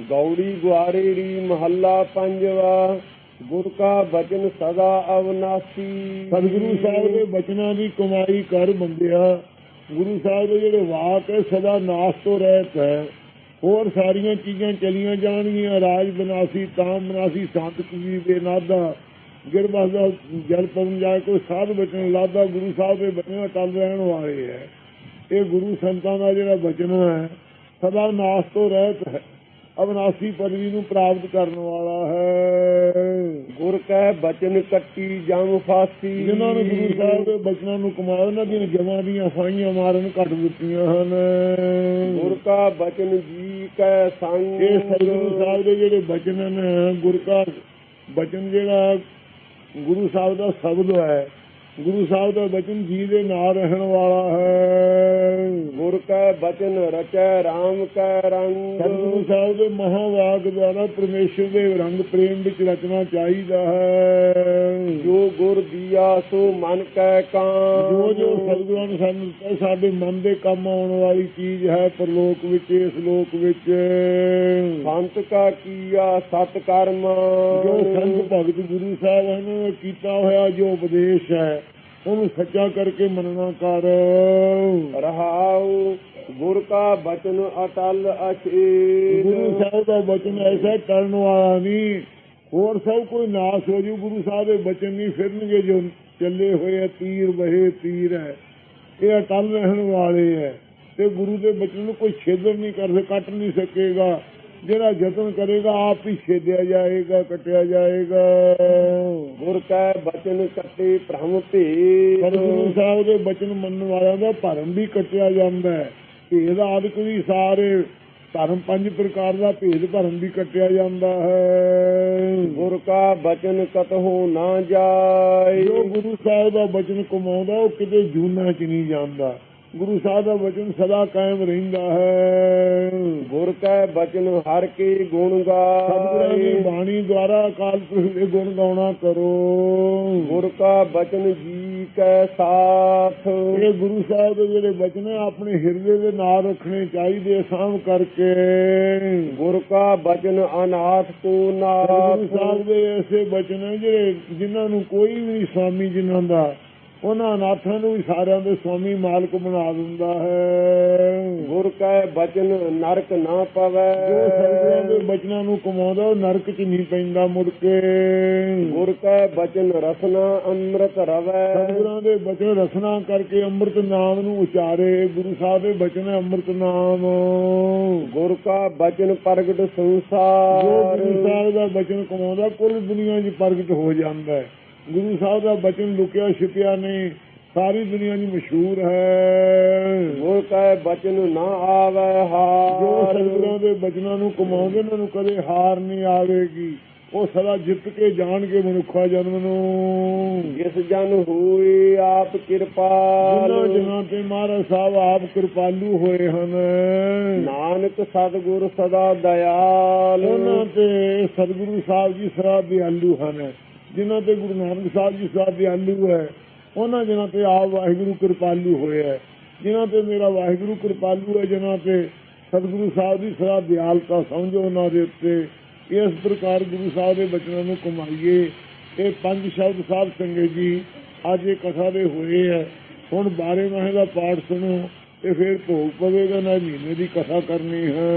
ਗੌੜੀ ਗੁਆਰੇ ਮਹੱਲਾ ਪੰਜਵਾ, ਗੁਰ ਕਾ ਬਚਨ ਸਦਾ ਅਵਨਾਸੀ। ਸਤਿਗੁਰੂ ਸਾਹਿਬ ਦੇ ਬਚਨਾਂ ਦੀ ਕਮਾਈ ਕਰ ਬੰਦਿਆ। ਗੁਰੂ ਸਾਹਿਬ ਦੇ ਜਿਹੜੇ ਵਾਕ ਹੈ, ਸਦਾ ਨਾਸ ਤੋਂ ਰਹਿਤ ਹੈ। ਹੋਰ ਸਾਰੀਆਂ ਚੀਜ਼ਾਂ ਚਲੀਆਂ ਜਾਣਗੀਆਂ, ਰਾਜ ਬਨਾਸੀ ਕਾਮ ਬਨਾਸੀ, ਸੰਤ ਕਬੀਰ ਦੇ ਗਿਰਬਸ ਦਾ ਜਲ ਪਵਨ ਜਾ ਕੋਈ ਸਾਧ ਬਚਨ ਲਾਦਾ, ਗੁਰੂ ਸਾਹਿਬ ਦੇ ਬਚਨਾਂ ਚੱਲ ਰਹਿਣ ਵਾਲੇ ਹੈ। ਇਹ ਗੁਰੂ ਸੰਤਾਂ ਦਾ ਜਿਹੜਾ ਬਚਨ ਹੈ, ਸਦਾ ਨਾਸ ਤੋਂ ਰਹਿਤ ਹੈ। ਅਵਨਾਸੀ ਪਦਵੀ ਨੂੰ ਪ੍ਰਾਪਤ ਕਰਨ ਵਾਲਾ ਹੈ। ਗੁਰ ਕੈ ਬਚਨ ਕੱਟੀ ਜਮ ਫਾਸੀ। ਜਿਨ੍ਹਾਂ ਨੇ ਗੁਰੂ ਸਾਹਿਬ ਦੇ ਬਚਨਾਂ ਨੂੰ ਕਮਾਇਆ ਉਹਨਾਂ ਦੀਆਂ ਜਮਾਂ ਦੀਆਂ ਫਾਈਆਂ ਮਾਰਨ ਘੱਟ ਦਿੱਤੀਆਂ ਹਨ। ਗੁਰ ਕਾ ਬਚਨ ਜੀ ਕੈ ਸੰਗ ਇਹ ਸਤਿਗੁਰੂ ਸਾਹਿਬ ਦੇ ਜਿਹੜੇ ਬਚਨ ਨੇ ਗੁਰ ਕਾ ਬਚਨ ਜਿਹੜਾ ਗੁਰੂ ਸਾਹਿਬ ਦਾ ਸ਼ਬਦ ਹੈ ਗੁਰੂ ਸਾਹਿਬ ਦਾ ਬਚਨ ਜੀ ਦੇ ਨਾਲ ਰਹਿਣ ਵਾਲਾ ਹੈ। ਗੁਰ ਕੈ ਬਚਨ ਰਚੈ RAM ਕੈ ਰੰਗ। ਸਤਿਗੁਰੂ ਸਾਹਿਬ ਦੇ ਮਹਾਵਾਕ ਦੁਆਰਾ ਪਰਮੇਸ਼ਰ ਦੇ ਰੰਗ ਪ੍ਰੇਮ ਵਿੱਚ ਰਚਨਾ ਚਾਹੀਦਾ ਹੈ। ਜੋ ਗੁਰ ਦੀਆ ਸੋ ਮਨ ਕੈ ਕਾਮ। ਜੋ ਜੋ ਸਤਿਗੁਰਾਂ ਨੇ ਸਾਨੂੰ ਦਿੱਤਾ ਸਾਡੇ ਮਨ ਦੇ ਕੰਮ ਆਉਣ ਵਾਲੀ ਚੀਜ਼ ਹੈ ਪਰਲੋਕ ਵਿੱਚ ਇਸ ਲੋਕ ਵਿੱਚ। ਸੰਤ ਕਾ ਕੀਆ ਸਤ ਕਰਮ। ਜੋ ਸੰਤ ਭਗਤ ਗੁਰੂ ਸਾਹਿਬ ਨੇ ਕੀਤਾ ਹੋਇਆ ਜੋ ਉਪਦੇਸ਼ ਹੈ ਉਹਨੂੰ ਸੱਚਾ ਕਰਕੇ ਮੰਨਣਾ ਕਰ। ਰਹਾਉ ਗੁਰ ਕਾ ਬਚਨ ਅਟਲ ਅਚੇਤ ਗੁਰੂ ਸਾਹਿਬ ਦਾ ਬਚਨ ਐਸਾ ਟਲਣ ਵਾਲਾ ਨਹੀਂ। ਹੋਰ ਸਭ ਕੋਈ ਨਾਸ ਹੋ ਜੂ ਗੁਰੂ ਸਾਹਿਬ ਦੇ ਬਚਨ ਨਹੀਂ ਫਿਰਨਗੇ ਜੋ ਚੱਲੇ ਹੋਏ ਤੀਰ ਬਹੇ ਤੀਰ ਹੈ। ਇਹ ਅਟਲ ਰਹਿਣ ਵਾਲੇ ਹੈ। ਤੇ ਗੁਰੂ ਦੇ ਬਚਨ ਨੂੰ ਕੋਈ ਛੇਦਣ ਨਹੀਂ ਕਰ ਸਕ ਕੱਟ ਨਹੀਂ ਸਕੇਗਾ। ਜਿਹੜਾ ਯਤਨ ਕਰੇਗਾ ਆਪ ਹੀ ਛੇਦਿਆ ਜਾਏਗਾ ਕੱਟਿਆ ਜਾਏਗਾ। ਗੁਰ ਕੈ ਬਚਨ ਕੱਟੇ ਭ੍ਰਮ ਭੇ ਸਤਿਗੁਰੂ ਸਾਹਿਬ ਦੇ ਬਚਨ ਮੰਨਣ ਵਾਲਿਆਂ ਦਾ ਭਰਮ ਵੀ ਕੱਟਿਆ ਜਾਂਦਾ ਹੈ। ਭੇਦ ਆਦਿਕ ਵੀ ਸਾਰੇ ਧਰਮ ਪੰਜ ਪ੍ਰਕਾਰ ਦਾ ਭੇਦ ਭਰਮ ਵੀ ਕੱਟਿਆ ਜਾਂਦਾ ਹੈ। ਗੁਰ ਕਾ ਬਚਨ ਕਤਹੁ ਨਾ ਜਾਏ। ਜੋ ਗੁਰੂ ਸਾਹਿਬ ਦਾ ਬਚਨ ਕਮਾਉਂਦਾ ਉਹ ਕਿਤੇ ਜੂਨਾ ਚ ਨਹੀਂ ਜਾਂਦਾ। ਗੁਰੂ ਸਾਹਿਬ ਦਾ ਬਚਨ ਸਦਾ ਕਾਇਮ ਰਹਿੰਦਾ ਹੈ। ਗੁਰ ਕੈ ਬਚਨ ਹਰ ਕੀ ਗੁਣ ਸਤਿਗੁਰਾਂ ਦੀ ਗਾਏ ਬਾਣੀ ਦੁਆਰਾ ਅਕਾਲ ਪੁਰਖ ਦੇ ਗੁਣ ਗਾਉਣਾ ਕਰੋ। ਗੁਰ ਕਾ ਬਚਨ ਜੀ ਕੈ ਸਾਥ। ਇਹ ਗੁਰੂ ਸਾਹਿਬ ਦੇ ਜਿਹੜੇ ਬਚਨ ਆਪਣੇ ਹਿਰਦੇ ਦੇ ਨਾਲ ਰੱਖਣੇ ਚਾਹੀਦੇ ਸਾਂਭ ਕਰਕੇ। ਗੁਰ ਕਾ ਬਚਨ ਅਨਾਥ ਕੋ ਗੁਰੂ ਨਾਥ ਸਾਹਿਬ ਦੇ ਐਸੇ ਬਚਨ ਜਿਹੜੇ ਜਿਨ੍ਹਾਂ ਨੂੰ ਕੋਈ ਵੀ ਨਹੀਂ ਸਵਾਮੀ ਜਿਨ੍ਹਾਂ ਦਾ ਉਹਨਾਂ ਅਨਾਥਾਂ ਨੂੰ ਵੀ ਸਾਰਿਆਂ ਦੇ ਸਵਾਮੀ ਮਾਲਕ ਬਣਾ ਦਿੰਦਾ ਹੈ। ਗੁਰ ਕੈ ਬਚਨ ਨਰਕ ਨਾ ਪਵੈ। ਜੋ ਸਤਿਗੁਰਾਂ ਦੇ ਬਚਨਾਂ ਨੂੰ ਕਮਾਉਂਦਾ ਉਹ ਨਰਕ 'ਚ ਨਹੀਂ ਪੈਂਦਾ ਮੁੜ ਕੇ। ਗੁਰ ਕੈ ਬਚਨ ਰਸਨਾ ਅੰਮ੍ਰਿਤ ਰਵੈ। ਸਤਿਗੁਰਾਂ ਦੇ ਬਚਨ ਰਸਨਾ ਕਰਕੇ ਅੰਮ੍ਰਿਤ ਨਾਮ ਨੂੰ ਉਚਾਰੇ। ਗੁਰੂ ਸਾਹਿਬ ਦੇ ਬਚਨ ਅੰਮ੍ਰਿਤ ਨਾਮ। ਗੁਰ ਕਾ ਬਚਨ ਪ੍ਰਗਟ ਜੋ ਸੰਸਾਰ ਗੁਰੂ ਸਾਹਿਬ ਦਾ ਬਚਨ ਕਮਾਉਂਦਾ ਕੁੱਲ ਦੁਨੀਆ 'ਚ ਪ੍ਰਗਟ ਹੋ ਜਾਂਦਾ ਹੈ। ਗੁਰੂ ਸਾਹਿਬ ਦਾ ਬਚਨ ਲੁਕਿਆ ਛਿਪਿਆ ਨਹੀਂ ਸਾਰੀ ਦੁਨੀਆ 'ਚ ਮਸ਼ਹੂਰ ਹੈ। ਗੁਰ ਕੈ ਬਚਨ ਨਾ ਆਵੈ ਜੋ ਹਾਰ ਸਤਿਗੁਰਾਂ ਦੇ ਬਚਨਾਂ ਨੂੰ ਕਮਾਉਂਦੇ ਉਹਨਾਂ ਨੂੰ ਕਦੇ ਹਾਰ ਨਹੀਂ ਆਵੇਗੀ। ਉਹ ਸਦਾ ਜਿੱਤ ਕੇ ਜਾਣਗੇ ਮਨੁੱਖਾ ਜਨਮ ਨੂੰ। ਜਿਸ ਜਨ ਹੋਏ ਆਪ ਕਿਰਪਾਲ ਜਿਨ੍ਹਾਂ ਜਨਾਂ ਤੇ ਮਹਾਰਾਜ ਸਾਹਿਬ ਆਪ ਕਿਰਪਾਲੂ ਹੋਏ ਹਨ। ਨਾਨਕ ਸਤਿਗੁਰ ਸਦਾ ਦਇਆਲ। ਉਹਨਾਂ ਤੇ ਸਤਿਗੁਰੂ ਸਾਹਿਬ ਜੀ ਸਦਾ ਦਿਆਲੂ ਹਨ। ਜਿਨ੍ਹਾਂ ਤੇ ਗੁਰੂ ਨਾਨਕ ਸਾਹਿਬ ਜੀ ਸਦਾ ਦਿਆਲੂ ਹੈ, ਉਹਨਾਂ ਜਿਨ੍ਹਾਂ ਤੇ ਆਪ ਵਾਹਿਗੁਰੂ ਕਿਰਪਾਲੂ ਹੋਇਆ ਜਿਨ੍ਹਾਂ ਤੇ ਮੇਰਾ ਵਾਹਿਗੁਰੂ ਕਿਰਪਾਲੂ ਹੈ, ਜਿਨ੍ਹਾਂ ਤੇ ਸਤਿਗੁਰੂ ਸਾਹਿਬ ਦੀ ਸਦਾ ਦਿਆਲਤਾ ਸਮਝੋ ਉਹਨਾਂ ਦੇ ਉੱਤੇ। ਇਸ ਪ੍ਰਕਾਰ ਗੁਰੂ ਸਾਹਿਬ ਦੇ ਬਚਨਾਂ ਨੂੰ ਕਮਾਈਏ ਇਹ ਪੰਜ ਸ਼ਬਦ ਸਾਹਿਬ ਸੰਗਤ ਜੀ, ਅੱਜ ਇਹ ਕਥਾ ਦੇ ਹੋਏ ਹੈ। ਹੁਣ 12 ਮਹੀਨੇ ਦਾ ਪਾਠ ਸੁਣੋ। ਤੇ ਫਿਰ ਭੋਗ ਪਵੇਗਾ ਨਾ ਮਹੀਨੇ ਦੀ ਕਥਾ ਕਰਨੀ ਹੈ।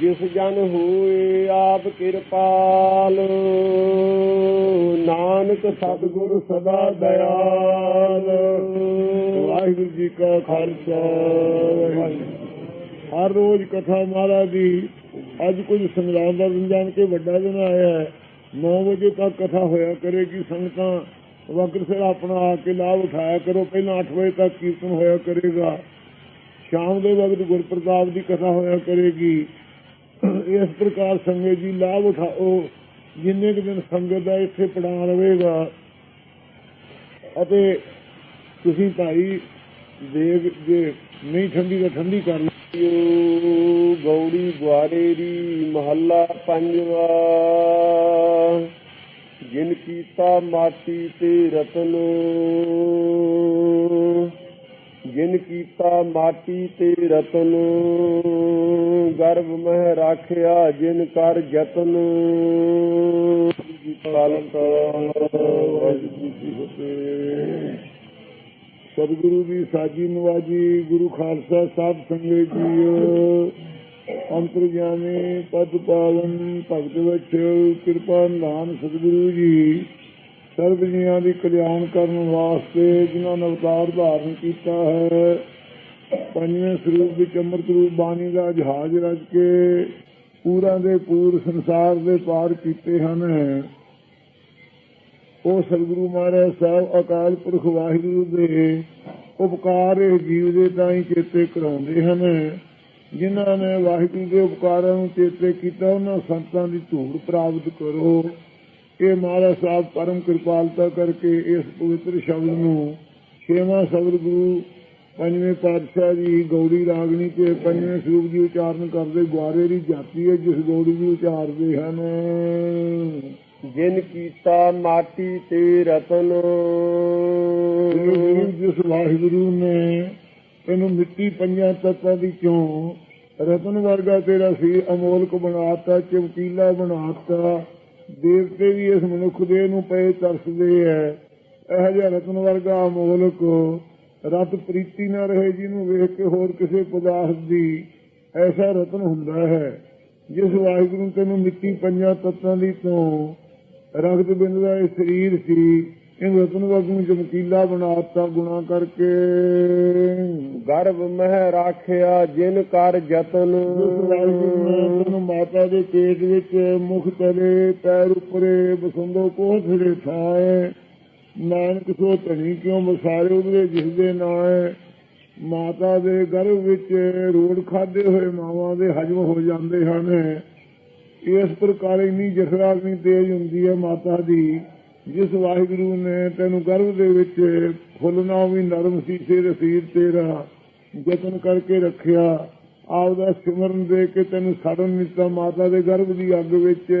ਜਿਸ ਜਨ ਹੋਏ ਆਪ ਕਿਰਪਾਲ ਨਾਨਕ ਸਤਿਗੁਰ ਸਦਾ ਦਇਆਲ। ਵਾਹਿਗੁਰੂ ਜੀ ਕਾ ਖਾਲਸਾ ਹਰ ਰੋਜ਼ ਕਥਾ ਮਹਾਰਾਜ ਦੀ ਅੱਜ ਕੁਝ ਸੰਗਰਾਮ ਦਾ ਦਿਨ ਜਾਣ ਕੇ ਵੱਡਾ ਦਿਨ ਆਇਆ ਹੈ। 9 ਵਜੇ ਤੱਕ ਕਥਾ ਹੋਇਆ ਕਰੇਗੀ ਸੰਗਤਾਂ। ਵਕਤ ਸਿਰ ਆਪਣਾ ਆ ਕੇ ਲਾਭ ਉਠਾਇਆ ਕਰੋ, ਪਹਿਲਾਂ 8 ਵਜੇ ਤੱਕ ਕੀਰਤਨ ਹੋਇਆ ਕਰੇਗਾ। ਸ਼ਾਮ ਦੇ ਵਕਤ ਗੁਰਪ੍ਰਤਾਪ ਦੀ ਕਥਾ ਹੋਇਆ ਕਰੇਗੀ। ਇਸ ਪ੍ਰਕਾਰ ਸੰਗਤ ਜੀ ਲਾਭ ਉਠਾਓ, ਜਿੰਨੇ ਕੁ ਦਿਨ ਸੰਗਤ ਦਾ ਇੱਥੇ ਪੜਾ ਰਹੇਗਾ। ਅਤੇ ਤੁਸੀਂ ਭਾਈ ਦੇਵ, ਜੇ ਨਹੀਂ ਠੰਡੀ ਤਾਂ ਠੰਡੀ ਕਰ ਲਓ। ਗੌੜੀ ਗੁਆਰੇ ਦੀ ਮਹੱਲਾ ਪੰਜਵਾ। ਜਿਨ ਕੀਤਾ ਮਾਟੀ ਤੇ ਰਤਨ। ਜਿਨ ਕੀਤਾ ਮਾਟੀ ਤੇ ਰਤਨ, ਗਰਭ ਮਹਿ ਰਾਖਿਆ ਜਿਨ ਕਰ ਜਤਨ। ਪਾਲਕ ਜੀ ਕੀ ਸਤਿਗੁਰੂ ਦੀ ਸਾਜੀ ਨਵਾਜੀ ਗੁਰੂ ਖਾਲਸਾ ਸਾਹਿਬ ਸੰਗਤ ਜੀਓ। ਅੰਤਰਜਾਮੀ ਪਦ ਪਾਵਨ ਭਗਤ ਵਛਲ ਕਿਰਪਾ ਨਾਮ ਸਤਿਗੁਰੂ ਜੀ। ਸਰਬ ਜੀਆਂ ਦੀ ਕਲਿਆਣ ਕਰਨ ਵਾਸਤੇ ਜਿਨ੍ਹਾਂ ਨੇ ਅਵਤਾਰ ਧਾਰਨ ਕੀਤਾ ਹੈ, ਪੰਜਵੇਂ ਸਰੂਪ ਵਿੱਚ ਅੰਮ੍ਰਿਤ ਰੂਪ ਬਾਣੀ ਦਾ ਜਹਾਜ਼ ਰਚ ਕੇ ਪੂਰਾ ਦੇ ਪੂਰ ਸੰਸਾਰ ਦੇ ਪਾਰ ਕੀਤੇ ਹਨ। ਉਹ ਸਤਿਗੁਰੂ ਮਹਾਰਾਜ ਸਾਹਿਬ, ਅਕਾਲ ਪੁਰਖ ਵਾਹਿਗੁਰੂ ਦੇ ਉਪਕਾਰ ਜੀਵ ਦੇ ਤਾਈਂ ਚੇਤੇ ਕਰਾਉਂਦੇ ਹਨ। ਜਿਨ੍ਹਾਂ ਨੇ ਵਾਹਿਗੁਰੂ ਦੇ ਉਪਕਾਰਾਂ ਨੂੰ ਚੇਤੇ ਕੀਤਾ ਉਹਨਾਂ ਸੰਤਾਂ ਦੀ ਧੂੜ ਪ੍ਰਾਪਤ ਕਰੋ। ਇਹ ਮਹਾਰਾਜ ਸਾਹਿਬ ਪਰਮ ਕਿਰਪਾਲਤਾ ਕਰਕੇ ਇਸ ਪਵਿੱਤਰ ਸ਼ਬਦ ਨੂੰ ਛੇਵਾਂ ਸ਼ਬਦ ਗੁਰੂ ਪੰਜਵੇਂ ਪਾਤਸ਼ਾਹ ਜੀ ਗੌੜੀ ਰਾਗਣੀ ਤੇ ਪੰਜਵੇਂ ਸਰੂਪ ਦੀ ਉਚਾਰਨ ਕਰਦੇ ਗੁਆਰੇ ਦੀ ਜਾਤੀ ਹੈ ਜਿਸ ਗੌੜੀ ਦੀ ਉਚਾਰਦੇ ਹਨ। ਜਿਨ ਕੀਤਾ ਮਾਟੀ ਤੇ ਰਤਨ। ਜਿਸ ਵਾਹਿਗੁਰੂ ਨੇ ਤੈਨੂੰ ਮਿੱਟੀ ਪੰਜਾਂ ਤੱਤਾਂ ਦੀ ਚੋਂ, ਰਤਨ ਵਰਗਾ ਤੇਰਾ ਸੀ ਅਮੋਲਕ ਬਣਾਤਾ, ਚਮਕੀਲਾ ਬਣਾਤਾ। ਦੇਵਤੇ ਵੀ ਇਸ ਮਨੁੱਖ ਦੇ ਨੂੰ ਪਏ ਤਰਸਦੇ ਐ। ਇਹ ਜਿਹਾ ਰਤਨ ਵਰਗਾ ਅਮੋਲਕ, ਰਤ ਪ੍ਰੀਤੀ ਨਾ ਰਹੇ ਜਿਹਨੂੰ ਵੇਖ ਕੇ ਹੋਰ ਕਿਸੇ ਪਦਾਰਥ ਦੀ ਐਸਾ ਰਤਨ ਹੁੰਦਾ ਹੈ, ਜਿਸ ਵਾਹਿਗੁਰੂ ਤੈਨੂੰ ਮਿੱਟੀ ਪੰਜਾਂ ਤੱਤਾਂ ਦੀ ਤੋਂ ਰਗਤ ਬਿੰਦ ਦਾ ਇਹ ਸਰੀਰ ਸੀ। ਇਹ ਰਤਨ ਵਰਗੂ ਚਮਕੀਲਾ ਬਣਾਤਾ ਗੁਣਾ ਕਰਕੇ। ਗਰਭ ਮਹਿ ਰਾਖਿਆ ਜਿਨ ਕਰ ਜਤਨ ਤੈਨੂੰ ਮਾਤਾ ਦੇ ਪੇਟ ਵਿੱਚ ਮੁਖ ਤਲੇ ਪੈਰ ਉੱਪਰੇ ਬਸੰਦੋ ਕੋਹ ਫਿਰੇ ਥਾਏ ਨਾਨਕ ਸੋ ਧਣੀ ਕਿਉਂ ਮਸਾਰੇ ਉਗਰੇ ਜਿਸ ਦੇ ਨਾਂ ਮਾਤਾ ਦੇ ਗਰਭ ਵਿੱਚ ਰੋੜ ਖਾਦੇ ਹੋਏ ਮਾਵਾਂ ਦੇ ਹਜਮ ਹੋ ਜਾਂਦੇ ਹਨ। ਇਸ ਪ੍ਰਕਾਰ ਇੰਨੀ ਜਸਰਾ ਇੰਨੀ ਤੇਜ਼ ਹੁੰਦੀ ਹੈ ਮਾਤਾ ਦੀ। ਜਿਸ ਵਾਹਿਗੁਰੂ ਨੇ ਤੈਨੂੰ ਗਰਭ ਦੇ ਵਿੱਚ ਫੁੱਲਣਾ ਵੀ ਨਰਮ ਸੀ ਸੇ ਰਸੀਦ ਤੇਰਾ ਯਤਨ ਕਰਕੇ ਰੱਖਿਆ। ਆਪਦਾ ਸਿਮਰਨ ਦੇ ਕੇ ਤੈਨੂੰ ਸੜਨ ਦਿੱਤਾ ਮਾਤਾ ਦੇ ਗਰਭ ਦੀ ਅੱਗ ਵਿੱਚ।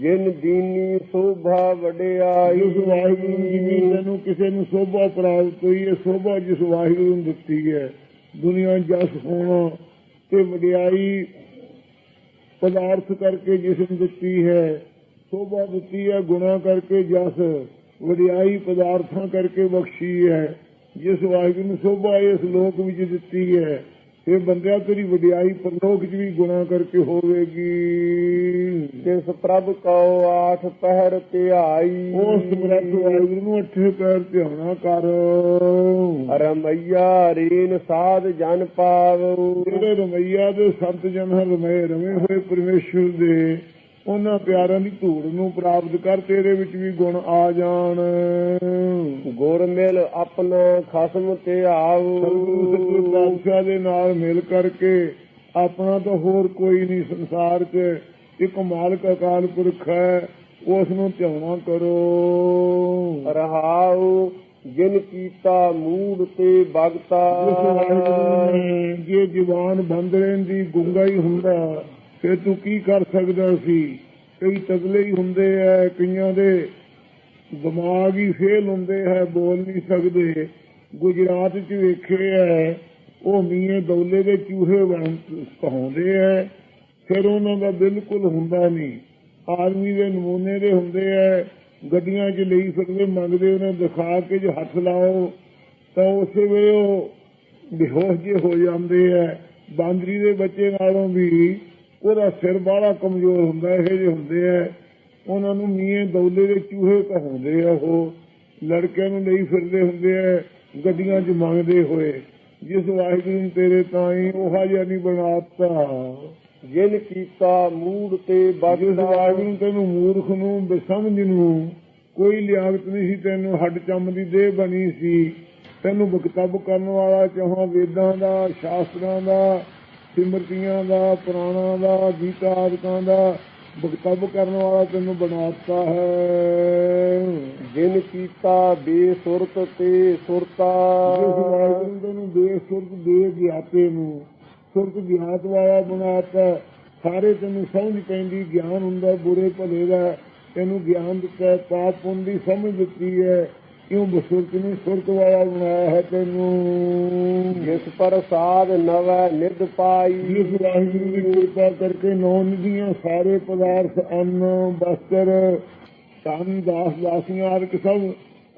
ਜਿਨ ਦੀਨੀ ਸੋਭਾ ਵਡਿਆਈ। ਜਿਸ ਵਾਹਿਗੁਰੂ ਜੀ ਨੇ ਤੈਨੂੰ ਕਿਸੇ ਨੂੰ ਸੋਭਾ ਪ੍ਰਾਪਤ ਹੋਈ ਹੈ ਸੋਭਾ ਜਿਸ ਵਾਹਿਗੁਰੂ ਨੂੰ ਦਿੱਤੀ ਹੈ। ਦੁਨੀਆ ਜਸ ਹੋਣਾ ਤੇ ਵਡਿਆਈ ਪਦਾਰਥ ਕਰਕੇ ਜਿਸ ਨੂੰ ਦਿੱਤੀ ਹੈ। ਸੋਭਾ ਦਿੱਤੀ ਹੈ ਗੁਣਾ ਕਰਕੇ ਜਸ ਵਡਿਆਈ ਪਦਾਰਥਾਂ ਕਰਕੇ ਬਖਸ਼ੀ ਹੈ। ਜਿਸ ਵਾਹਿਗੁਰੂ ਨੂੰ ਸੋਭਾ ਇਸ ਲੋਕ ਵਿੱਚ ਦਿੱਤੀ ਹੈ। ਇਹ ਬੰਦਿਆ ਤੇਰੀ ਵਡਿਆਈ ਪਰਲੋਕ 'ਚ ਵੀ ਗੁਣਾ ਕਰਕੇ ਹੋਵੇਗੀ। ਜਿਸ ਪ੍ਰਭ ਕਉ ਆਠ ਪਹਿਰ ਧਿਆਈ। ਉਸ ਸਮਰੱਥ ਵਾਹਿਗੁਰੂ ਨੂੰ ਅੱਠੇ ਪੈਰ ਧਿਆਉਣਾ ਕਰ। ਰਮਈਆ ਰੀਨ ਸਾਧ ਜਨ ਪਾਵਉ ਜਿਹੜੇ ਰਮਈਆ ਦੇ ਸੰਤ ਜਨ ਰਮੇ ਰਮੇ ਹੋਏ ਪਰਮੇਸ਼ਰ ਦੇ। ਉਹਨਾਂ ਪਿਆਰਾਂ ਦੀ ਧੂੜ ਨੂੰ ਪ੍ਰਾਪਤ ਕਰ ਤੇਰੇ ਵਿੱਚ ਵੀ ਗੁਣ ਆ ਜਾਣ। ਗੁਰ ਮਿਲ ਆਪਣਾ ਖਸਮ ਧਿਆਉ ਸਤਿਗੁਰੂ ਸਤਿਗੁਰੂ ਪਾਤਸ਼ਾਹ ਦੇ ਨਾਲ ਮਿਲ ਕਰਕੇ ਆਪਣਾ ਤਾਂ ਹੋਰ ਕੋਈ ਨਹੀਂ ਸੰਸਾਰ 'ਚ। ਇੱਕ ਮਾਲਕ ਅਕਾਲ ਪੁਰਖ ਹੈ ਉਸ ਨੂੰ ਧਿਆਉਣਾ ਕਰੋ। ਰਹਾਉ ਜਿਨ ਕੀਤਾ ਮੂੜ ਤੇ ਬਗਤਾ ਜੇ ਜਵਾਨ ਬੰਦ ਰਹਿੰਦੀ ਗੁੰਗਾ ਹੀ ਹੁੰਦਾ ਫਿਰ ਤੂੰ ਕੀ ਕਰ ਸਕਦਾ ਸੀ? ਕਈ ਤਗਲੇ ਹੀ ਹੁੰਦੇ ਐ, ਕਈਆਂ ਦੇ ਦਿਮਾਗ ਹੀ ਫੇਲ ਹੁੰਦੇ ਹੈ ਬੋਲ ਨਹੀਂ ਸਕਦੇ। ਗੁਜਰਾਤ 'ਚ ਵੇਖੇ ਐ, ਉਹ ਮੀਏ ਦੌਲੇ ਦੇ ਚੂਹੇ ਵਾਂਗ ਕਹਾਉਂਦੇ ਐ। ਫਿਰ ਉਹਨਾਂ ਦਾ ਬਿਲਕੁਲ ਹੁੰਦਾ ਨਹੀਂ। ਆਰਮੀ ਦੇ ਨਮੂਨੇ ਦੇ ਹੁੰਦੇ ਐ। ਗੱਡੀਆਂ 'ਚ ਲਈ ਸਕਦੇ ਮੰਗਦੇ ਉਹਨਾਂ ਦਿਖਾ ਕੇ ਜੇ ਹੱਥ ਲਾਓ, ਤਾਂ ਉਸੇ ਵੇਲੇ ਉਹ ਬੇਹੋਸ਼ ਜੇ ਹੋ ਜਾਂਦੇ ਐ। ਬਾਂਦਰੀ ਦੇ ਬੱਚੇ ਨਾਲੋਂ ਵੀ ਉਹਦਾ ਸਿਰ ਬਾਹਲਾ ਕਮਜ਼ੋਰ ਹੁੰਦਾ ਇਹੋ ਜਿਹੇ ਹੁੰਦੇ ਐ ਉਹਨਾਂ ਨੂੰ ਮੀਏ ਦੌਲੇ ਦੇ ਚੂਹੇ ਕਹਾਉਂਦੇ ਆ ਉਹ। ਲੜਕਿਆਂ ਨੂੰ ਲਈ ਫਿਰਦੇ ਹੁੰਦੇ ਐ ਗੱਡੀਆਂ 'ਚ ਮੰਗਦੇ ਹੋਏ। ਜਿਸ ਵਾਹਿਗੁਰੂ ਨੇ ਤੇਰੇ ਤਾਈ ਉਹ ਜਿਹਾ ਨਹੀਂ ਬਣਾਤਾ। ਜਿਨ ਕੀਤਾ ਮੂੜ ਤੇ ਬਗਤਾ ਵਾਹਿਗੁਰੂ ਤੈਨੂੰ ਮੂਰਖ ਨੂੰ ਬੇਸਮਝ ਨੂੰ ਕੋਈ ਲਿਆਕਤ ਨਹੀਂ ਸੀ ਤੈਨੂੰ ਹੱਡ ਚੰਮ ਦੀ ਦੇਹ ਬਣੀ ਸੀ। ਤੈਨੂੰ ਬਕਤਬ ਕਰਨ ਵਾਲਾ ਚਾਹਾਂ ਵੇਦਾਂ ਦਾ ਸ਼ਾਸਤਰਾਂ ਦਾ ਸਿਮਰਤੀਆਂ ਦਾ ਪੁਰਾਣਾਂ ਦਾ ਗੀਤਾ ਆਦਿਕਾਂ ਦਾ ਬਕਤਬ ਕਰਨ ਵਾਲਾ ਤੈਨੂੰ ਬਣਾਤਾ ਹੈ। ਜਿਨ ਕੀਤਾ ਬੇਸੁਰਤ ਤੇ ਸੁਰਤਾ। ਵਾਹਿਗੁਰੂ ਨੇ ਤੈਨੂੰ ਬੇਸੁਰਤ ਦੇ ਗਿਆਤੇ ਨੂੰ ਸੁਰਤ ਗਿਆਤ ਵਾਲਾ ਬਣਾਤਾ ਸਾਰੇ ਤੈਨੂੰ ਸਮਝ ਪੈਂਦੀ ਗਿਆਨ ਹੁੰਦਾ ਬੁਰੇ ਭਲੇ ਦਾ ਤੈਨੂੰ ਗਿਆਨ ਦਿੱਤਾ ਪਾਪ ਪੁੰਨ ਦੀ ਸਮਝ ਦਿੱਤੀ ਹੈ। ਕਿਉਂ ਬਸੁਰਤ ਨੂੰ ਸੁਰਤ ਵਾਲਾ ਬਣਾਇਆ ਹੈ ਤੈਨੂੰ? ਜਿਸ ਪ੍ਰਸਾਦ ਨਵੈ ਨਿਧ ਪਾਈ। ਜਿਸ ਵਾਹਿਗੁਰੂ ਦੀ ਕਿਰਪਾ ਕਰਕੇ ਨੌ ਨਿਧੀਆਂ ਸਾਰੇ ਪਦਾਰਥ ਅੰਨ ਬਸਤਰ ਧਨ ਦਾਸ ਦਾਸੀਆਂ ਆਦਿਕ ਸਭ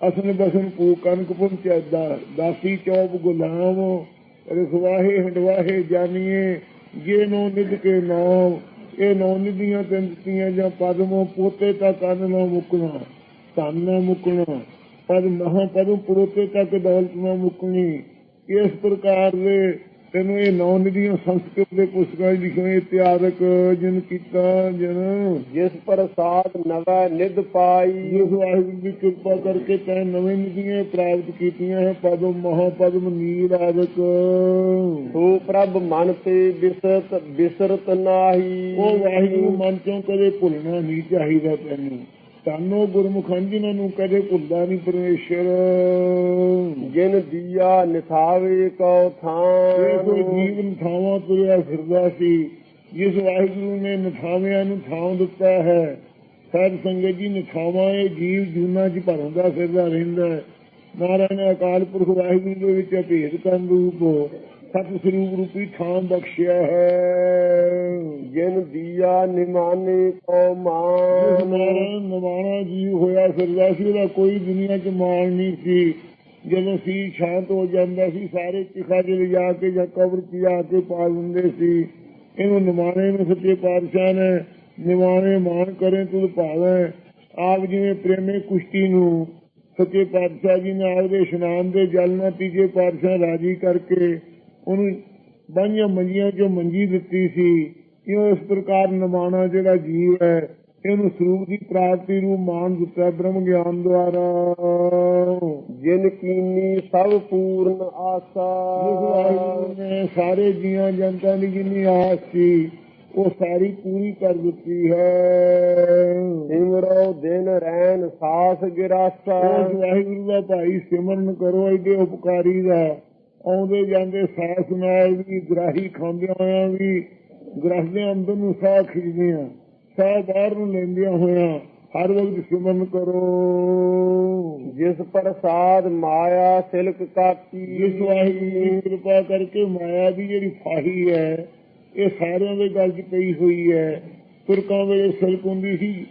ਅਸਨ ਬਸਨ ਪੂ ਕਨਕ ਪੁੰਚੈਦਾ ਦਾਸੀ ਚੌਪ ਗੁਲਾਮ ਰਖਵਾਹੇ ਹੰਡਵਾਹੇ ਜਾਨੀਏ ਜੇ ਨੌ ਨਿਧ ਕੇ ਨਾਮ ਇਹ ਨੌ ਨਿਧੀਆਂ ਤੈਨੂੰ ਦਿੱਤੀਆਂ ਜਾਂ ਪਦਮੋਂ ਪੋਤੇ ਤੱਕ ਅੰਨ ਨਾ ਮੁੱਕਣਾ ਧਨ ਨਾ ਮੁੱਕਣਾ। ਪਦ ਮਹਾ ਪਦਮ ਪੁਰੋਤੇ ਤੱਕ ਦੌਲਤ ਨਾ ਮੁੱਕਣੀ। ਇਸ ਪ੍ਰਕਾਰ ਦੇ ਤੈਨੂੰ ਇਹ ਨੌ ਨਿਧੀਆਂ ਸੰਸਕ੍ਰਿਤ ਦੇ ਪੁਸਤਕਾਂ 'ਚ ਲਿਖੇ ਇਤਿਹਾਸਕ ਜਿਨ ਕੀਤਾ ਜਨ ਜਿਸ ਪ੍ਰਸਾਦ ਨਵੈ ਨਿਧ ਪਾਈ। ਜਿਸ ਵਾਹਿਗੁਰੂ ਦੀ ਕਿਰਪਾ ਕਰਕੇ ਤੈਂ ਨਵੇਂ ਨਿਧੀਆਂ ਪ੍ਰਾਪਤ ਕੀਤੀਆਂ ਹੈ ਪਦਮ ਮਹਾ ਪਦਮ ਨੀਲ ਆਦਿਕ ਸੋ ਪ੍ਰਭ ਮਨ ਤੇ ਬਿਸਰਤ ਬਿਸਰਤ ਨਾਹੀ। ਉਹ ਵਾਹਿਗੁਰੂ ਮਨ ਚੋਂ ਕਦੇ ਭੁੱਲਣਾ ਨਹੀਂ ਚਾਹੀਦਾ ਤੈਨੂੰ। ਤਾਨੋ ਗੁਰਮੁਖਾਂ ਜਿਨ੍ਹਾਂ ਨੂੰ ਕਦੇ ਭੁੱਲਦਾ ਨਹੀਂ ਪਰਮੇਸ਼ਰ। ਜਿਨ ਦੀਆ ਨਿਥਾਵੇ ਕਉ ਥਾਨ। ਕੋਈ ਜੀਵਨ ਥਾਵਾਂ ਤੁਰਿਆ ਫਿਰਦਾ ਸੀ ਜਿਸ ਵਾਹਿਗੁਰੂ ਨੇ ਨਥਾਵਿਆਂ ਨੂੰ ਥਾਂ ਦਿੱਤਾ ਹੈ ਸਾਧ ਸੰਗਤ ਜੀ ਨਥਾਵਾਂ ਇਹ ਜੀਵ ਜੂਨਾ ਚ ਭਰਦਾ ਫਿਰਦਾ ਰਹਿੰਦਾ ਹੈ। ਨਾਰਾਇਣ ਨੇ ਅਕਾਲ ਪੁਰਖ ਵਾਹਿਗੁਰੂ ਦੇ ਵਿੱਚ ਭੇਦ ਕਰਨ ਰੂਪ ਸਤਿ ਸਰੂਪ ਰੂਪੀ ਥਾਂ ਬਖਸ਼ਿਆ ਹੈ। ਜਿਨ ਦੀਆ ਨਿਮਾਨੇ ਕਉ ਮਾਨ। ਨਾਰਾਇਣ ਨਵਾਣਾ ਹੋਇਆ ਫਿਰਦਾ ਸੀ ਕੋਈ ਦੁਨੀਆ 'ਚ ਮਾਣ ਨਹੀਂ ਸੀ। ਜਦੋਂ ਸੀ ਸ਼ਾਂਤ ਹੋ ਜਾਂਦਾ ਸੀ, ਸਾਰੇ ਚਿਖਾ ਚ ਲਿਜਾ ਕੇ ਜਾਂ ਕਬਰ 'ਚ ਜਾ ਕੇ ਪਾ ਦਿੰਦੇ ਸੀ। ਇਹਨੂੰ ਨਿਮਾਣੇ ਨੂੰ ਸੱਚੇ ਪਾਤਸ਼ਾਹ ਨੇ, ਨਿਮਾਣੇ ਮਾਨ ਕਰੇ ਤੂੰ ਭਾਵੇਂ ਆਪ ਜਿਵੇਂ ਪ੍ਰੇਮੇ ਕੁਸ਼ਤੀ ਨੂੰ। ਸੱਚੇ ਪਾਤਸ਼ਾਹ ਜੀ ਨੇ ਆਪਦੇ ਇਸ਼ਨਾਨ ਦੇ ਜਲ ਨਾਲ ਤੀਜੇ ਪਾਤਸ਼ਾਹ ਰਾਜੀ ਕਰਕੇ ਉਹਨੂੰ ਬਾਈਆਂ ਮੰਜੀਆਂ ਚੋਂ ਮੰਜੀ ਦਿੱਤੀ ਸੀ। ਇਉਂ ਇਸ ਪ੍ਰਕਾਰ ਨਿਮਾਣਾ ਜਿਹੜਾ ਜੀਵ ਹੈ ਇਹਨੂੰ ਸਰੂਪ ਦੀ ਪ੍ਰਾਪਤੀ ਨੂੰ ਮਾਨ ਦਿੱਤਾ ਬ੍ਰਹਮ ਗਿਆਨ ਦੁਆਰਾ। ਜਿਨ ਕੀਨੀ ਸਭ ਪੂਰਨ ਆਸਾ। ਨੇ ਸਾਰੇ ਜੀਆਂ ਜਨਤਾ ਦੀ ਜਿੰਨੀ ਆਸ ਸੀ ਉਹ ਸਾਰੀ ਪੂਰੀ ਕਰ ਦਿੱਤੀ ਹੈ। ਸਿਮਰੋ ਦਿਨ ਰੈਨ ਸਾਸ ਗਿਰਾਸਾ। ਉਸ ਵਾਹਿਗੁਰੂ ਦਾ ਭਾਈ ਸਿਮਰਨ ਕਰੋ ਇਹਦੇ ਉਪਕਾਰੀ ਦਾ। ਆਉਂਦੇ ਜਾਂਦੇ ਸਾਸ ਨਾਲ ਵੀ ਗ੍ਰਾਹੀ ਖਾਂਦਿਆਂ ਹੋਇਆਂ ਵੀ ਗ੍ਰਹਿ ਅੰਦਰ ਨੂੰ ਸਾਹ ਖਿੱਚਦੇ ਆ ਸਾਹ ਬਾਹਰ ਨੂੰ ਲੈਂਦਿਆਂ ਹੋਇਆਂ ਹਰ ਵਕਤ ਸਿਮਰਨ ਕਰੋ। ਜਿਸ ਪ੍ਰਸਾਦ ਮਾਇਆ ਸਿਲਕ ਕਾਤੀ ਜਿਸ ਵਾਹਿਗੁਰੂ ਦੀ ਕਿਰਪਾ ਕਰਕੇ ਮਾਇਆ ਦੀ ਜਿਹੜੀ ਫਾਹੀ ਹੈ ਇਹ ਸਾਰਿਆਂ ਦੇ ਗੱਲ 'ਚ ਪਈ ਹੋਈ ਹੈ। ਤੁਰਕਾਂ ਵੇਲੇ ਸਿਲਕ ਹੁੰਦੀ ਸੀ।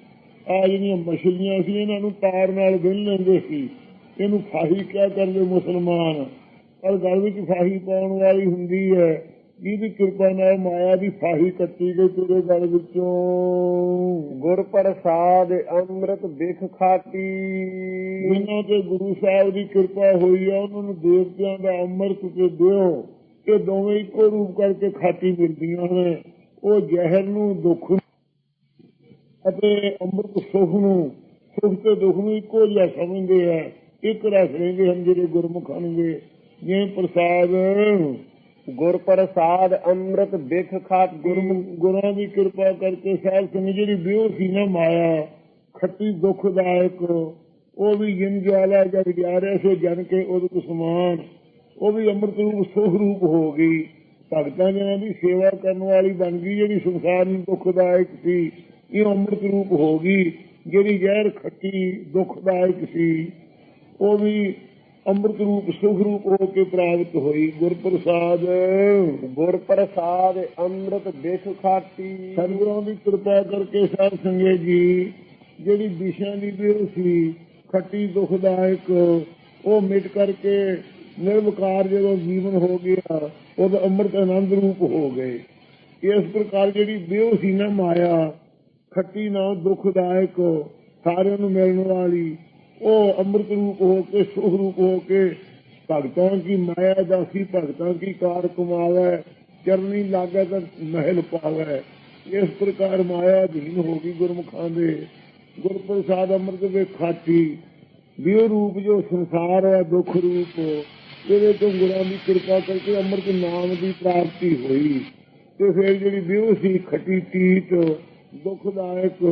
ਆ ਜਿਹੜੀਆਂ ਮਛਲੀਆਂ ਸੀ ਇਹਨਾਂ ਨੂੰ ਤਾਰ ਨਾਲ ਬੰਨ ਲੈਂਦੇ ਸੀ। ਇਹਨੂੰ ਫਾਹੀ ਕਿਆ ਕਰਦੇ ਮੁਸਲਮਾਨ? ਪਰ ਗੱਲ ਵਿੱਚ ਫਾਹੀ ਪਾਉਣ ਵਾਲੀ ਹੁੰਦੀ ਹੈ। ਜਿਹਦੀ ਕਿਰਪਾ ਨਾਲ ਮਾਇਆ ਦੀ ਫਾਹੀ ਕੱਟੀ ਗਈ ਤੇਰੇ ਗਲ ਵਿੱਚੋਂ। ਗੁਰ ਪ੍ਰਸਾਦ ਅੰਮ੍ਰਿਤ ਬਿਖ ਖਾਤੀ। ਜਿਨ੍ਹਾਂ ਤੇ ਗੁਰੂ ਸਾਹਿਬ ਦੀ ਕਿਰਪਾ ਹੋਈ ਹੈ ਉਹਨਾਂ ਨੂੰ ਦੇਵਤਿਆਂ ਦਾ ਅੰਮ੍ਰਿਤ ਤੇ ਦਿਓ। ਇਹ ਦੋਵੇਂ ਇੱਕੋ ਰੂਪ ਕਰਕੇ ਖਾਤੀ ਮਿਲਦੀਆਂ ਨੇ। ਉਹ ਜ਼ਹਿਰ ਨੂੰ, ਦੁੱਖ ਨੂੰ ਅਤੇ ਅੰਮ੍ਰਿਤ ਸੁਖ ਨੂੰ, ਸੁਖ ਤੇ ਦੁੱਖ ਨੂੰ ਇੱਕੋ ਜਿਹਾ ਸਮਝਦੇ ਆ। ਇੱਕ ਰਸ ਰਹਿੰਦੇ ਹਨ ਜਿਹੜੇ ਗੁਰਮੁਖਾਂ ਨੂੰ ਜਿਵੇਂ ਪ੍ਰਸਾਦ ਗੁਰ ਪ੍ਰਸਾਦ ਅੰਮ੍ਰਿਤ ਬਿਖ ਖਾਤੀ ਗੁਰਾਂ ਦੀ ਕਿਰਪਾ ਕਰਕੇ ਸਾਧ ਸੰਗਤ ਜਿਹੜੀ ਬਿਓ ਸੀ ਨਾ ਮਾਇਆ ਖੱਟੀ ਦੁਖਦਾਇਕ ਉਹ ਵੀ ਜਿਨ ਜਵਾਲਾ ਜਦ ਜਾ ਰਿਹਾ ਸੋ ਜਨ ਕੇ ਉਹਦੇ ਕੋ ਸਮਾਨ ਉਹ ਵੀ ਅੰਮ੍ਰਿਤ ਰੂਪ ਸੁਖ ਰੂਪ ਹੋ ਗਈ। ਭਗਤਾਂ ਜਨਾਂ ਦੀ ਸੇਵਾ ਕਰਨ ਵਾਲੀ ਬਣ ਗਈ ਜਿਹੜੀ ਸੰਸਾਰ ਨੂੰ ਦੁਖਦਾਇਕ ਸੀ ਇਹ ਅੰਮ੍ਰਿਤ ਰੂਪ ਹੋ ਗਈ ਜਿਹੜੀ ਜ਼ਹਿਰ ਖੱਟੀ ਦੁਖਦਾਇਕ ਸੀ ਉਹ ਵੀ ਅੰਮ੍ਰਿਤ ਰੂਪ ਸੁਖ ਰੂਪ ਹੋ ਕੇ ਪ੍ਰਾਪਤ ਹੋਈ। ਗੁਰ ਪ੍ਰਸਾਦ ਗੁਰ ਪ੍ਰਸਾਦ ਅੰਮ੍ਰਿਤ ਬਿਖ ਖਾਤੀ ਸਤਿਗੁਰਾਂ ਦੀ ਕਿਰਪਾ ਕਰਕੇ ਸਾਧ ਸੰਗਤ ਜੀ ਜਿਹੜੀ ਵਿਸ਼ਿਆਂ ਦੀ ਬਿਰੋ ਸੀ ਖੱਟੀ ਦੁਖਦਾਇਕ ਉਹ ਮਿਟ ਕਰਕੇ ਨਿਰਵਕਾਰ ਜਦੋਂ ਜੀਵਨ ਹੋ ਗਿਆ ਉਹਦਾ ਅੰਮ੍ਰਿਤ ਆਨੰਦ ਰੂਪ ਹੋ ਗਏ। ਇਸ ਪ੍ਰਕਾਰ ਜਿਹੜੀ ਬਿਰੋ ਸੀ ਨਾ ਮਾਇਆ ਖੱਟੀ ਨਾ ਦੁਖਦਾਇਕ ਸਾਰਿਆਂ ਨੂੰ ਮਿਲਣ ਵਾਲੀ ਉਹ ਅੰਮ੍ਰਿਤ ਰੂਪ ਹੋ ਕੇ ਸੁਖ ਰੂਪ ਹੋ ਕੇ, ਭਗਤਾਂ ਕੀ ਮਾਇਆ ਦਾਸੀ, ਭਗਤਾਂ ਕੀ ਕਾਰ ਕਮਾਵੇ, ਚਰਨੀ ਲਾਗੇ ਤਾਂ ਮਹਿਲ ਪਾਵੇ। ਇਸ ਪ੍ਰਕਾਰ ਮਾਇਆ ਅਧੀਨ ਹੋ ਗਈ ਗੁਰਮੁਖਾਂ ਦੇ। ਗੁਰਪ੍ਰਸਾਦ ਅੰਮ੍ਰਿਤ ਦੇ ਖਾਤੀ ਵਿਉ ਰੂਪ ਜੋ ਸੰਸਾਰ ਹੈ, ਦੁੱਖ ਰੂਪ, ਇਹਦੇ ਤੋਂ ਗੁਰਾਂ ਦੀ ਕਿਰਪਾ ਕਰਕੇ ਅੰਮ੍ਰਿਤ ਨਾਮ ਦੀ ਪ੍ਰਾਪਤੀ ਹੋਈ। ਤੇ ਫਿਰ ਜਿਹੜੀ ਵਿਉ ਸੀ ਖੱਟੀ ਤੀਤ, ਦੁਖਦਾਇਕ,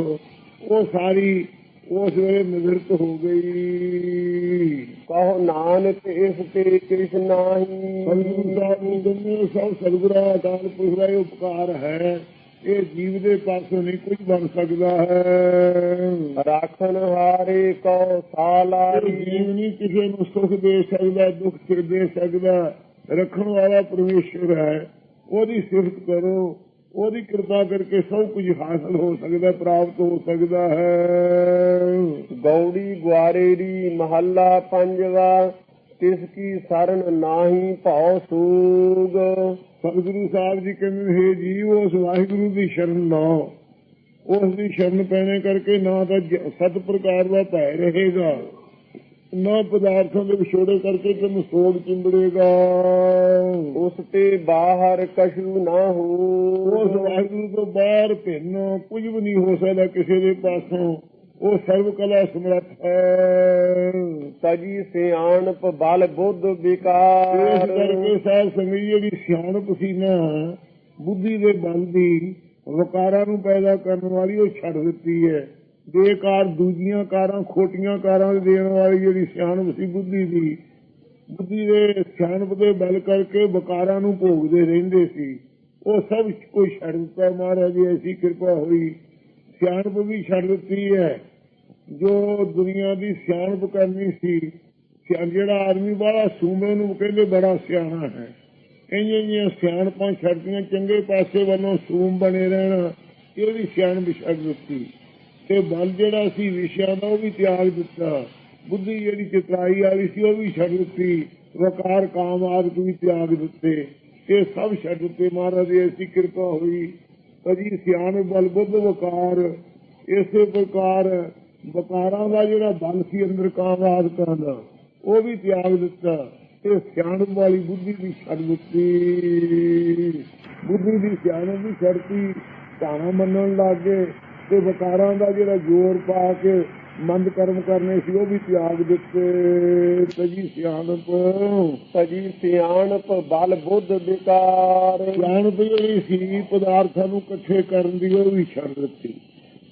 ਉਹ ਸਾਰੀ ਉਸ ਵੇਲੇ ਨਿਵਰਤ ਹੋ ਗਈ। ਕਹੋ ਨਾਨਕ ਇਸ ਤੇ ਕਿਛ ਨਾਹੀ। ਸਤਿਗੁਰੂ ਨੂੰ ਦੁਨੀਆ ਸਭ ਸਤਿਗੁਰਾਂ ਅਕਾਲ ਪੁਰਖ ਦਾ ਉਪਕਾਰ ਹੈ। ਇਹ ਜੀਵ ਦੇ ਪਾਸੋਂ ਨਹੀਂ ਕੁਝ ਬਣ ਸਕਦਾ ਹੈ। ਰਾਖਨ ਹਾਰੇ ਕੋ ਸਾਲਾਰੀ ਜੀਵ ਨਹੀਂ ਕਿਸੇ ਨੂੰ ਸੁਖ ਦੇ ਸਕਦਾ ਦੁੱਖ ਦੇ ਸਕਦਾ। ਰੱਖਣ ਵਾਲਾ ਪਰਮੇਸ਼ਰ ਹੈ। ਉਹਦੀ ਸਿਫਤ ਕਰੋ। ਉਹਦੀ ਕਿਰਪਾ ਕਰਕੇ ਸਭ ਕੁਝ ਹਾਸਲ ਹੋ ਸਕਦਾ ਪ੍ਰਾਪਤ ਹੋ ਸਕਦਾ ਹੈ। ਗੌੜੀ ਗੁਆਰੇਰੀ ਮਹੱਲਾ ਪੰਜਵਾ ਤਿਸ ਕੀ ਸਰਨ ਨਾਹੀ ਭਉ ਸੂਗ। ਸਤਿਗੁਰੂ ਸਾਹਿਬ ਜੀ ਕਹਿੰਦੇ ਨੇ, ਹੇ ਜੀਵ ਉਸ ਵਾਹਿਗੁਰੂ ਦੀ ਸ਼ਰਨ ਲਾਓ। ਉਸ ਦੀ ਸ਼ਰਨ ਪੈਣੇ ਕਰਕੇ ਨਾ ਤਾਂ ਜ- ਸਤ ਪ੍ਰਕਾਰ ਦਾ ਭੈ ਰਹੇਗਾ। ਨਾ ਪਦਾਰਥਾਂ ਦੇ ਵਿਛੋੜੇ ਕਰਕੇ ਤੈਨੂੰ ਸੋਗ ਚਿੰਬੜੇਗਾ। ਉਸ ਤੇ ਬਾਹਰ ਕਛੂ ਨਾ ਉਸ ਹੋ ਵਾਹਿਗੁਰੂ ਤੋਂ ਬਾਹਰ ਭਿੰਨ ਕੁਝ ਵੀ ਨਹੀਂ ਹੋ ਸਕਦਾ ਕਿਸੇ ਦੇ ਪਾਸੋਂ। ਉਹ ਸਰਵ ਕਲਾ ਸਮਰੱਥ ਹੈ। ਤਜੀ ਸਿਆਣਪ ਬਲ ਬੁੱਧ ਇਸ ਵਿਕਾਰ ਕਰਕੇ ਸਾਧ ਸੰਗਤ ਜੀ ਜਿਹੜੀ ਸਿਆਣਪ ਸੀ ਨਾ ਬੁੱਧੀ ਦੇ ਬਲ ਦੀ ਵਕਾਰਾਂ ਨੂੰ ਪੈਦਾ ਕਰਨ ਵਾਲੀ ਉਹ ਛੱਡ ਦਿੱਤੀ ਹੈ। ਬੇਕਾਰ ਦੂਜੀਆਂ ਕਾਰਾਂ, ਖੋਟੀਆਂ ਕਾਰਾਂ ਦੇਣ ਵਾਲੀ ਜਿਹੜੀ ਸਿਆਣਪ ਸੀ ਬੁੱਧੀ ਦੀ, ਬੁੱਧੀ ਦੇ ਸਿਆਣਪ ਦੇ ਬਲ ਕਰਕੇ ਬਕਾਰਾਂ ਨੂੰ ਭੋਗਦੇ ਰਹਿੰਦੇ ਸੀ। ਉਹ ਸਭ ਕੁਝ ਛੱਡ ਦਿੱਤਾ ਮਹਾਰਾਜ ਦੀ ਐਸੀ ਕਿਰਪਾ ਹੋਈ। ਸਿਆਣਪ ਵੀ ਛੱਡ ਦਿੱਤੀ ਹੈ। ਜੋ ਦੁਨੀਆ ਦੀ ਸਿਆਣਪ ਕਰਨੀ ਸੀ, ਸਿਆ- ਜਿਹੜਾ ਆਦਮੀ ਬੜਾ ਸੂਮੇ ਨੂੰ ਕਹਿੰਦੇ ਬੜਾ ਸਿਆਣਾ ਹੈ। ਇੰਨੀਆਂ ਜਿਹੀਆਂ ਸਿਆਣਪਾਂ ਛੱਡਦੀਆਂ ਚੰਗੇ ਪਾਸੇ ਵੱਲੋਂ ਸੂਮ ਬਣੇ ਰਹਿਣਾ, ਇਹ ਵੀ ਸਿਆਣਪ ਛੱਡ ਦਿੱਤੀ। ਤੇ ਬਲ ਜਿਹੜਾ ਸੀ ਵਿਸ਼ਿਆਂ ਦਾ ਉਹ ਵੀ ਤਿਆਗ ਦਿੱਤਾ। ਬੁੱਧੀ ਜਿਹੜੀ ਚਤਰਾਈ ਵਾਲੀ ਸੀ, ਉਹ ਵੀ ਛੱਡ ਦਿੱਤੀ। ਵਕਾਰ ਕਾਮ ਆਦਿ ਵੀ ਤਿਆਗ ਦਿੱਤੇ। ਇਹ ਸਭ ਛੱਡ ਦਿੱਤੇ। ਮਹਾਰਾਜ ਦੀ ਐਸੀ ਕਿਰਪਾ ਹੋਈ। ਕਦੀ ਸਿਆਣ ਬਲ, ਬੁੱਧ ਵਕਾਰ, ਇਸੇ ਪ੍ਰਕਾਰ ਵਕਾਰਾਂ ਦਾ ਜਿਹੜਾ ਬਲ ਸੀ ਅੰਦਰ ਕਾਮ ਆਦਿਕਾਂ ਦਾ, ਉਹ ਵੀ ਤਿਆਗ ਦਿੱਤਾ। ਤੇ ਸਿਆਣ ਵਾਲੀ ਬੁੱਧੀ ਵੀ ਛੱਡ ਦਿੱਤੀ। ਬੁੱਧੀ ਦੀ ਸਿਆਣ ਵੀ ਛੱਡਤੀ ਧਾਣਾ ਮੰਨਣ ਲੱਗੇ ਤੇ ਵਕਾਰਾਂ ਦਾ ਜਿਹੜਾ ਜ਼ੋਰ ਪਾ ਕੇ ਮੰਦ ਕਰਮ ਕਰਨੇ ਸੀ ਉਹ ਵੀ ਤਿਆਗ ਦਿੱਤੇ। ਤਜੀ ਸਿਆਣਪ। ਤਜੀ ਸਿਆਣਪ ਬਲ ਬੁੱਧ ਵਿਕਾਰ। ਸਿਆਣਪ ਜਿਹੜੀ ਸੀ ਪਦਾਰਥਾਂ ਨੂੰ ਇਕੱਠੇ ਕਰਨ ਦੀ ਉਹ ਵੀ ਛੱਡ ਦਿੱਤੀ।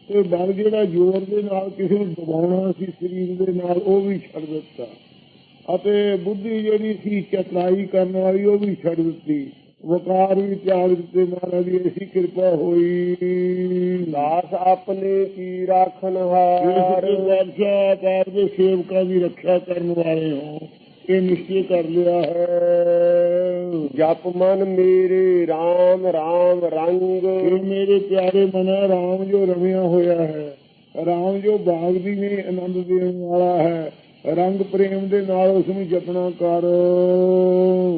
ਤੇ ਬਲ ਜਿਹੜਾ ਜ਼ੋਰ ਦੇ ਨਾਲ ਕਿਸੇ ਨੂੰ ਦਬਾਉਣਾ ਸੀ ਸਰੀਰ ਦੇ ਨਾਲ ਉਹ ਵੀ ਛੱਡ ਦਿੱਤਾ। ਅਤੇ ਬੁੱਧੀ ਜਿਹੜੀ ਸੀ ਚਤਰਾਈ ਕਰਨ ਵਾਲੀ ਉਹ ਵੀ ਛੱਡ ਦਿੱਤੀ। ਵਕਾਰ ਤਿਆਗ ਦਿੱਤੇ ਮਹਾਰਾਜ ਦੀ ਐਸੀ ਕਿਰਪਾ ਹੋਈ। ਦਾਸ ਆਪਣੇ ਕੀ ਇਸ ਹਾਰ। ਬਾਦਸ਼ਾਹ ਆਪ ਦੇ ਸੇਵਕਾਂ ਦੀ ਰੱਖਿਆ ਕਰਨ ਵਾਲੇ ਹੋ ਇਹ ਨਿਸ਼ਚੈ ਕਰ ਲਿਆ ਹੈ। ਜਪ ਮਨ ਮੇਰੇ RAM RAM ਰੰਗ। ਮੇਰੇ ਪਿਆਰੇ ਮਨਾ ਰਾਮ ਜੋ ਰਮਿਆ ਹੋਇਆ ਹੈ ਰਾਮ ਜੋ ਬਾਗ ਦੀ ਨੇ ਆਨੰਦ ਦੇਣ ਵਾਲਾ ਹੈ। ਰੰਗ ਪ੍ਰੇਮ ਦੇ ਨਾਲ ਉਸ ਨੂੰ ਜਪਣਾ ਕਰ।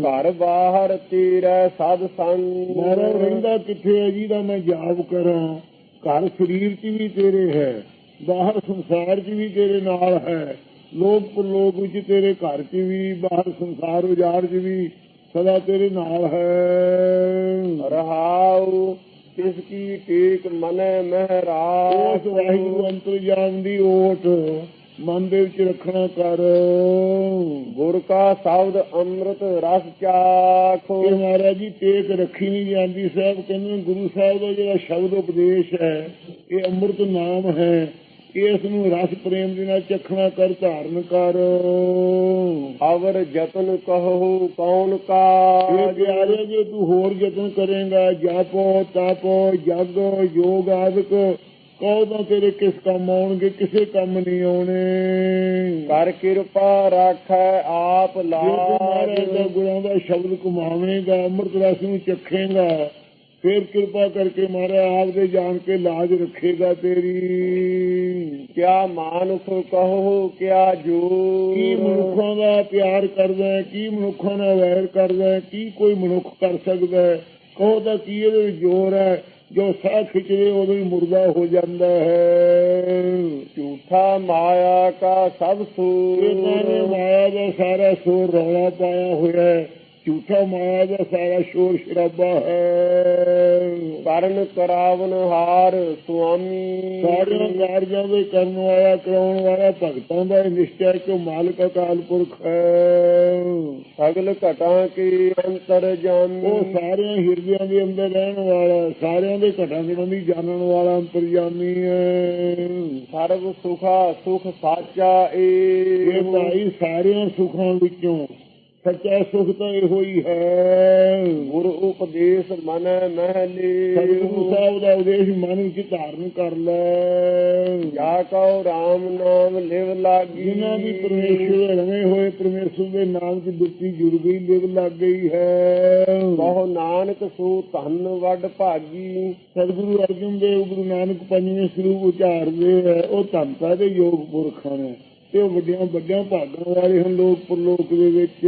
ਘਰ ਬਾਹਰ ਤੇਰਾ ਸਦ ਮਾਰਾ ਸੰਗ ਰਹਿੰਦਾ ਕਿੱਥੇ ਹੈ ਜਿਹਦਾ ਮੈਂ ਜਾਪ ਕਰਾਂ। ਘਰ ਸਰੀਰ 'ਚ ਵੀ ਤੇਰੇ ਹੈ ਬਾਹਰ ਸੰਸਾਰ 'ਚ ਵੀ ਤੇਰੇ ਨਾਲ ਹੈ। ਲੋਕ ਪਰਲੋਕ ਵਿੱਚ ਤੇਰੇ ਘਰ 'ਚ ਵੀ ਬਾਹਰ ਸੰਸਾਰ ਉਜਾੜ 'ਚ ਵੀ ਸਦਾ ਤੇਰੇ ਨਾਲ ਹੈ। ਰਹਾਉ ਤਿਸ ਕੀ ਟੇਕ ਮਨੈ ਉਸ ਮਹਿਰਾਜ ਵਾਹਿਗੁਰੂ ਅੰਤਰਜਾਮ ਦੀ ਓਟ। ਮਨ ਦੇ ਵਿੱਚ ਰੱਖਣਾ ਕਰ। ਗੁਰ ਕਾ ਸ਼ਬਦ ਅੰਮ੍ਰਿਤ ਰਸ ਚਾਖੋ। ਇਹ ਮਹਾਰਾਜ ਜੀ ਟੇਕ ਰੱਖੀ ਨਹੀਂ ਜਾਂਦੀ ਸਾਹਿਬ ਕਹਿੰਦੇ ਗੁਰੂ ਸਾਹਿਬ ਦਾ ਜਿਹੜਾ ਸ਼ਬਦ ਉਪਦੇਸ਼ ਹੈ ਇਹ ਅੰਮ੍ਰਿਤ ਨਾਮ ਹੈ। ਇਸ ਨੂੰ ਰਸ ਪ੍ਰੇਮ ਦੇ ਨਾਲ ਚਖਣਾ ਕਰ ਧਾਰਨ ਕਰ। ਅਵਰ ਜਤਨ ਕਹੋ ਕੌਣ ਇਹ ਕਾ ਪਿਆਰੇ ਜੇ ਤੂੰ ਹੋਰ ਯਤਨ ਕਰੇਗਾ ਜਾਪੋ ਤਾਪੋ ਜਗ ਯੋਗ ਆਦਿਕ। ਤਾਂ ਤੇਰੇ ਕਿਸ ਕੰਮ ਆਉਣਗੇ ਕਿਸੇ ਕੰਮ ਨਹੀਂ ਆਉਣੇ। ਕਰ ਕਿਰਪਾ ਰਾਖੈ ਆਪ ਜੇ ਤੂੰ ਮਹਾਰਾਜ ਦਾ ਲਾਜ ਗੁਰਾਂ ਦਾ ਸ਼ਬਦ ਕਮਾਵੇਂਗਾ ਅੰਮ੍ਰਿਤ ਰਸ ਨੂੰ ਚੱਖੇਗਾ ਫਿਰ ਕਿਰਪਾ ਕਰਕੇ ਮਹਾਰਾਜ ਆਪ ਦੇ ਜਾਣ ਕੇ ਲਾਜ ਰੱਖੇਗਾ ਤੇਰੀ। ਕਿਆ ਮਾਨੁਖ ਕਹੋ ਕਿਆ ਕੀ ਜੋ ਮਨੁੱਖਾਂ ਦਾ ਪਿਆਰ ਕਰਦਾ ਹੈ ਕੀ ਮਨੁੱਖਾਂ ਨਾਲ ਵੈਰ ਕਰਦਾ ਹੈ ਕੀ ਕੋਈ ਮਨੁੱਖ ਕਰ ਸਕਦਾ ਹੈ? ਕਹੋ ਤਾਂ ਕੀ ਇਹਦੇ ਵਿੱਚ ਜ਼ੋਰ ਹੈ? ਜੋ ਸਾਹ ਖਿੱਚਦੇ ਉਦੋਂ ਹੀ ਮੁਰਦਾ ਹੋ ਜਾਂਦਾ ਹੈ। ਝੂਠਾ ਮਾਇਆ ਕਾ ਸਭ ਸੂਰ। ਇਹਨਾਂ ਨੇ ਮਾਇਆ ਦਾ ਸਾਰਾ ਸੂਰ ਰੌਲਾ ਪਾਇਆ ਹੋਇਆ ਹੈ। ਝੂਠਾ ਮਾਇਆ ਦਾ ਸਾਰਾ ਸ਼ੋਰ ਸ਼ਰਾਬਾ ਹੈ। ਕਰਨ ਕਰਾਵਨ ਹਾਰ ਸੁਆਮੀ। ਸਾਰਿਆਂ ਕਾਰਜਾਂ ਦੇ ਕਰਨ ਵਾਲਾ ਕਰਾਉਣ ਵਾਲਾ ਭਗਤਾਂ ਦਾ ਇਹ ਨਿਸ਼ਚੈ ਕਿ ਉਹ ਮਾਲਕ ਅਕਾਲ ਪੁਰਖ ਹੈ। ਸਗਲ ਘਟਾਂ ਕੇ ਅੰਤਰ ਉਹ ਜਾਮੀ ਸਾਰਿਆਂ ਹਿਰਦਿਆਂ ਦੇ ਅੰਦਰ ਰਹਿਣ ਵਾਲਾ ਸਾਰਿਆਂ ਦੇ ਘਟਾਂ ਦੀ ਜਾਣਨ ਵਾਲਾ ਅੰਤਰਜਾਮੀ ਹੈ। ਸਰਬ ਸੁਖਾ ਸੁਖ ਸਾਚਾ ਇਹ ਏ ਭਾਈ ਸਾਰਿਆਂ ਸੁੱਖਾਂ ਵਿੱਚੋਂ ਸੱਚਾ ਸੁਖ ਤਾਂ ਇਹੋ ਹੀ। ਹੈ ਗੁਰ ਉਪਦੇਸ਼ ਮਨ ਮਹਿਲੀ ਸਤਿਗੁਰੂ ਸਾਹਿਬ ਦਾ ਉਦੇਸ਼ ਮਨ ਵਿੱਚ ਧਾਰਨ ਕਰ ਲੈ। ਜਾ ਕਉ ਰਾਮ ਨਾਮ ਲਿਵ ਲਾਗੀ। ਜਿਨ੍ਹਾਂ ਦੀ ਪਰਮੇਸ਼ਰ ਰਵੇਂ ਹੋਏ ਪਰਮੇਸ਼ਰ ਦੇ ਨਾਮ ਦੀ ਦੁੱਤੀ ਜੁੜ ਗਈ ਲਿਵ ਲੱਗ ਗਈ ਹੈ। ਬਹੁ ਨਾਨਕ ਸੂ ਧਨ ਵੱਡ ਭਾਗੀ। ਸਤਿਗੁਰੂ ਅਰਜਨ ਦੇਵ ਗੁਰੂ ਨਾਨਕ ਪੰਜਵੇਂ ਸਰੂਪ ਉਚਾਰਦੇ ਹੈ। ਉਹ ਧੰਤਾ ਦੇ ਯੋਗ ਪੁਰਖਾਂ ਨੇ ਤੇ ਉਹ ਵੱਡਿਆਂ ਵੱਡਿਆਂ ਭਾਗਾਂ ਵਾਲੇ ਹਨ ਲੋਕ ਪਰਲੋਕ ਦੇ ਵਿੱਚ।